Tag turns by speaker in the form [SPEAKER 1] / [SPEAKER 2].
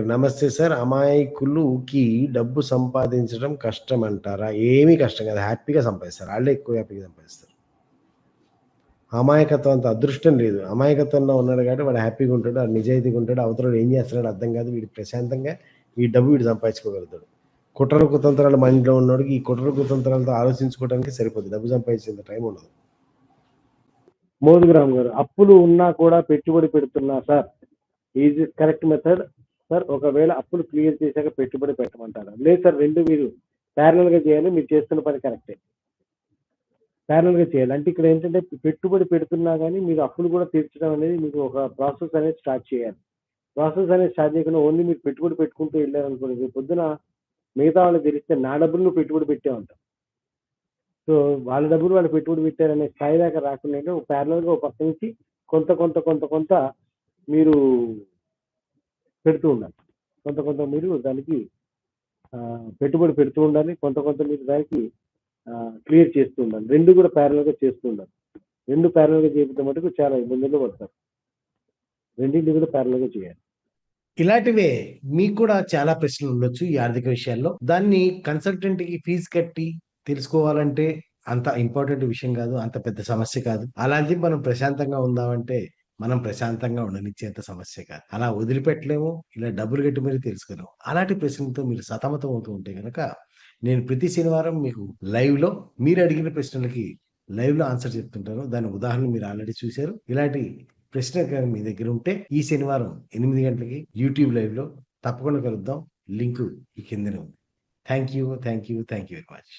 [SPEAKER 1] దగ్గర నమస్తే సార్ అమాయకులుకి డబ్బు సంపాదించడం కష్టం అంటారా ఏమీ కష్టం కాదు హ్యాపీగా సంపాదిస్తారు. వాళ్ళే ఎక్కువ హ్యాపీగా సంపాదిస్తారు. అమాయకత్వం అంత అదృష్టం లేదు. అమాయకత్వంలో ఉన్నాడు కాబట్టి వాడు హ్యాపీగా ఉంటాడు వాడు నిజాయితీగా ఉంటాడు అవతల ఏం చేస్తున్నాడు అర్థం కాదు. వీడు ప్రశాంతంగా ఈ డబ్బు వీడు సంపాదించుకోగలుగుతాడు. కుట్ర కుతంత్రాలు మైండ్లో ఉన్నోడికి ఈ కుట్ర కుతంత్రాలతో ఆలోచించుకోవడానికి సరిపోతుంది డబ్బు సంపాదించేంత టైం ఉండదు.
[SPEAKER 2] మోదుగురామ్ గారు అప్పులు ఉన్నా కూడా పెట్టుబడి పెడుతున్నా sir. Is correct method? Sir ఒకవేళ అప్పులు క్లియర్ చేశాక పెట్టుబడి పెట్టమంటారా? లేదు సార్ రెండు మీరు ప్యారల్గా చేయాలి మీరు చేస్తున్న పని కరెక్టే. ప్యారల్గా చేయాలి. అంటే ఇక్కడ ఏంటంటే పెట్టుబడి పెడుతున్నా కానీ మీరు అప్పులు కూడా తీర్చడం అనేది మీకు ఒక ప్రాసెస్ అనేది స్టార్ట్ చేయాలి. ప్రాసెస్ అనేది స్టార్ట్ చేయకుండా ఓన్లీ మీరు పెట్టుబడి పెట్టుకుంటూ వెళ్ళారనుకోండి రేపు పొద్దున మిగతా వాళ్ళకి తెలిస్తే నా డబ్బులు నువ్వు పెట్టుబడి పెట్టావంట. సో వాళ్ళ డబ్బులు వాళ్ళు పెట్టుబడి పెట్టారనే స్థాయి దాకా రాకుండా ఒక ప్యారల్గా ఒక పక్క నుంచి కొంత కొంత కొంత కొంత మీరు పెడుతూ ఉండాలి. కొంత కొంత మీరు దానికి పెట్టుబడి పెడుతూ ఉండాలి. కొంత కొంత మీరు దానికి క్లియర్ చేస్తూ ఉండాలి. రెండు కూడా ప్యారల్గా చేస్తూ ఉండాలి. రెండు ప్యారల్గా చేయడం మటుకు చాలా ఇబ్బందులు పడతారు. రెండింటి కూడా ప్యారల్గా చేయాలి.
[SPEAKER 1] ఇలాంటివే మీకు కూడా చాలా ప్రశ్నలు ఉండొచ్చు ఈ ఆర్థిక విషయాల్లో. దాన్ని కన్సల్టెంట్కి ఫీజు కట్టి తెలుసుకోవాలంటే అంత ఇంపార్టెంట్ విషయం కాదు అంత పెద్ద సమస్య కాదు. అలాంటి మనం ప్రశాంతంగా ఉందామంటే మనం ప్రశాంతంగా ఉండనిచ్చేంత సమస్య కాదు. అలా వదిలిపెట్టలేము ఇలా డబ్బులు కట్టి మరీ తెలుసుకోలేము అలాంటి ప్రశ్నలతో మీరు సతమతం అవుతూ ఉంటే కనుక నేను ప్రతి శనివారం మీకు లైవ్లో మీరు అడిగిన ప్రశ్నలకి లైవ్లో ఆన్సర్ చెప్తుంటాను. దాని ఉదాహరణ మీరు ఆల్రెడీ చూశారు. ఇలాంటి ప్రశ్న మీ దగ్గర ఉంటే ఈ శనివారం ఎనిమిది గంటలకి యూట్యూబ్ లైవ్లో తప్పకుండా కలుద్దాం. లింకు ఈ కిందనే ఉంది. Thank you thank you thank you very much.